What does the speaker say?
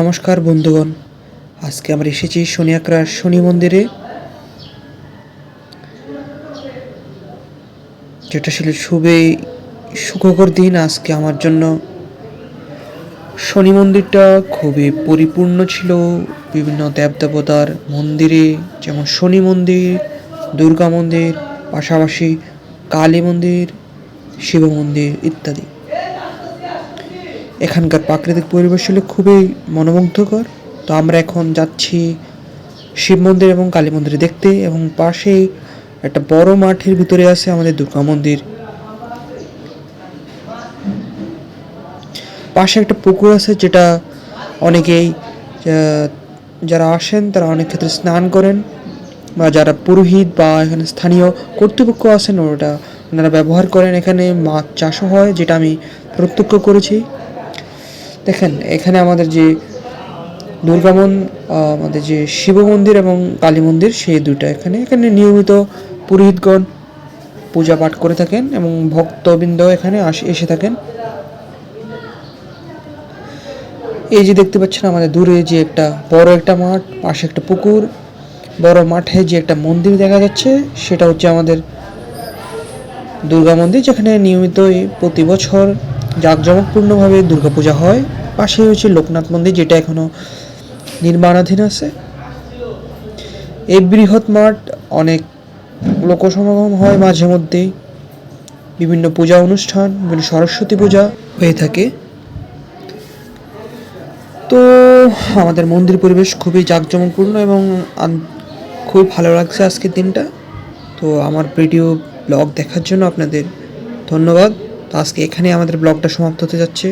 নমস্কার, বন্ধুগণ। আজকে আমরা এসেছি শনিয়াকড়ার শনি মন্দিরে, যেটা ছিল খুবই সুখকর দিন। আজকে আমার জন্য শনি মন্দিরটা খুবই পরিপূর্ণ ছিল। বিভিন্ন দেবদেবতার মন্দিরে, যেমন শনি মন্দির, দুর্গা মন্দির, পাশাপাশি কালী মন্দির, শিব মন্দির ইত্যাদি। এখানকার প্রাকৃতিক পরিবেশ ছিল খুবই মনোমুগ্ধকর। তো আমরা এখন যাচ্ছি শিব মন্দির এবং কালী মন্দির দেখতে এবং পাশেই একটা বড় মাঠের ভিতরে আছে আমাদের দুর্গা মন্দির। পাশে একটা পুকুর আছে যেটা অনেকেই যারা আসেন তারা অনেক ক্ষেত্রে স্নান করেন বা যারা পুরোহিত বা এখানে স্থানীয় কর্তৃপক্ষ আছেন ওটা ওনারা ব্যবহার করেন। এখানে মাছ চাষও হয় যেটা আমি প্রত্যক্ষ করেছি। দেখেন, এখানে আমাদের যে দুর্গামন আমাদের যে শিব মন্দির এবং কালী মন্দির, সেই দুইটা এখানে। এখানে নিয়মিত পুরোহিতগণ পূজা পাঠ করে থাকেন এবং ভক্তবৃন্দ এখানে এসে থাকেন। এই যে দেখতে পাচ্ছেন, আমাদের দূরে যে একটা বড় একটা মাঠ, পাশে একটা পুকুর, বড় মাঠে যে একটা মন্দির দেখা যাচ্ছে, সেটা হচ্ছে আমাদের দুর্গা মন্দির, যেখানে নিয়মিতই প্রতি বছর জাঁকজমকপূর্ণভাবে দুর্গাপূজা হয়। পাশে হচ্ছে লোকনাথ মন্দির, যেটা এখনও নির্মাণাধীন আছে। এই বৃহৎ মাঠ অনেক লোকসমাগম হয় মাঝে মধ্যেই। বিভিন্ন পূজা অনুষ্ঠান, বিভিন্ন সরস্বতী পূজা হয়ে থাকে। তো আমাদের মন্দির পরিবেশ খুবই জাঁকজমকপূর্ণ এবং খুবই ভালো লাগছে আজকের দিনটা। তো আমার ভিডিও ব্লগ দেখার জন্য আপনাদের ধন্যবাদ। তো আজকে এখানে আমাদের ব্লগটা সমাপ্ত হতে যাচ্ছে।